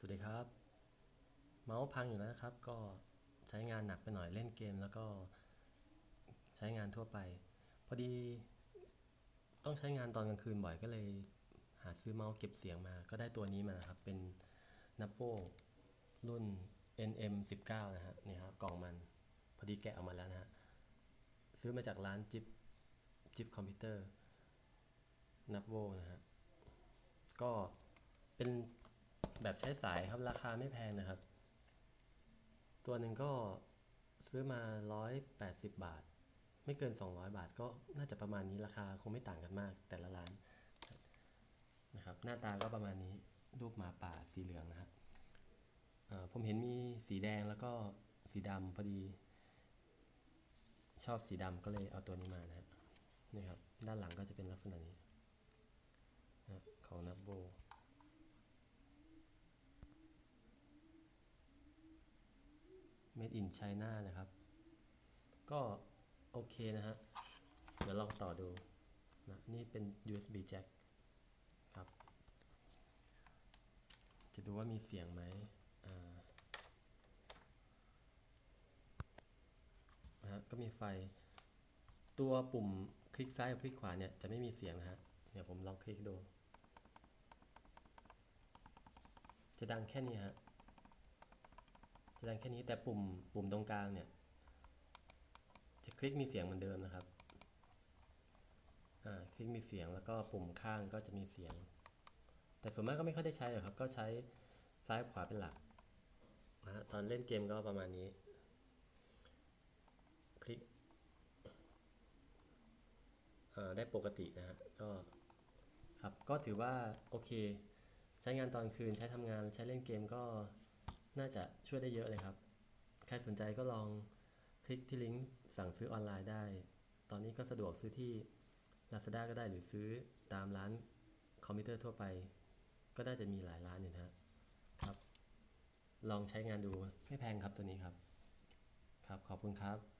สวัสดีครับ เมาส์พังอยู่แล้วนะครับ ก็ใช้งานหนักไปหน่อยเล่นเกม แล้วก็ใช้งานทั่วไป พอดี ต้องใช้งานตอนกลางคืนบ่อยก็เลย หาซื้อเมาส์เก็บเสียงมา ก็ได้ตัวนี้มานะครับ เป็น n a p o รุ่น NM 19 นะฮะนี่ครับกล่องมัน พอดีแกะออกมาแล้วนะฮะซื้อมาจากร้านจิบจิบคอมพิวเตอร์ n a p o นะฮะก็เป็น แบบใช้สายครับราคาไม่แพงนะครับ ตัวหนึ่งก็ซื้อมา 180 บาท ไม่เกิน 200 บาทก็น่าจะประมาณนี้ราคาคงไม่ต่างกันมากแต่ละร้านนะครับ หน้าตาก็ประมาณนี้รูปหมาป่าสีเหลืองนะฮะเอ่อผมเห็นมีสีแดงแล้วก็สีดำพอดี ชอบสีดำก็เลยเอาตัวนี้มานะฮะนี่ครับ ด้านหลังก็จะเป็นลักษณะนี้นะของนับโบ Made in China นะครับ ก็โอเคนะฮะ เดี๋ยวลองต่อดูนะนี่เป็น USB jack ครับ จะดูว่ามีเสียงไหมอ่านะฮะก็มีไฟ ตัวปุ่มคลิกซ้ายกับคลิกขวาเนี่ยจะไม่มีเสียงนะฮะ เดี๋ยวผมลองคลิกดู จะดังแค่นี้ฮะ จะดังแค่นี้แต่ปุ่มปุ่มตรงกลางเนี่ย จะคลิกมีเสียงเหมือนเดิมนะครับอ่าคลิกมีเสียงแล้วก็ปุ่มข้างก็จะมีเสียง แต่ส่วนมากก็ไม่ค่อยได้ใช้หรอกครับ ก็ใช้ซ้ายขวาเป็นหลักนะฮะตอนเล่นเกมก็ประมาณนี้ คลิกอ่าได้ปกตินะฮะก็ครับก็ถือว่าโอเค ใช้งานตอนคืนใช้ทำงานใช้เล่นเกมก็ น่าจะช่วยได้เยอะเลยครับ ใครสนใจก็ลองคลิกที่ลิงก์สั่งซื้อออนไลน์ได้ ตอนนี้ก็สะดวกซื้อที่ Lazada ก็ได้หรือซื้อตามร้านคอมพิวเตอร์ทั่วไป ก็น่าจะมีหลายร้านอยู่นะฮะครับ ลองใช้งานดูไม่แพงครับตัวนี้ครับ ครับขอบคุณครับ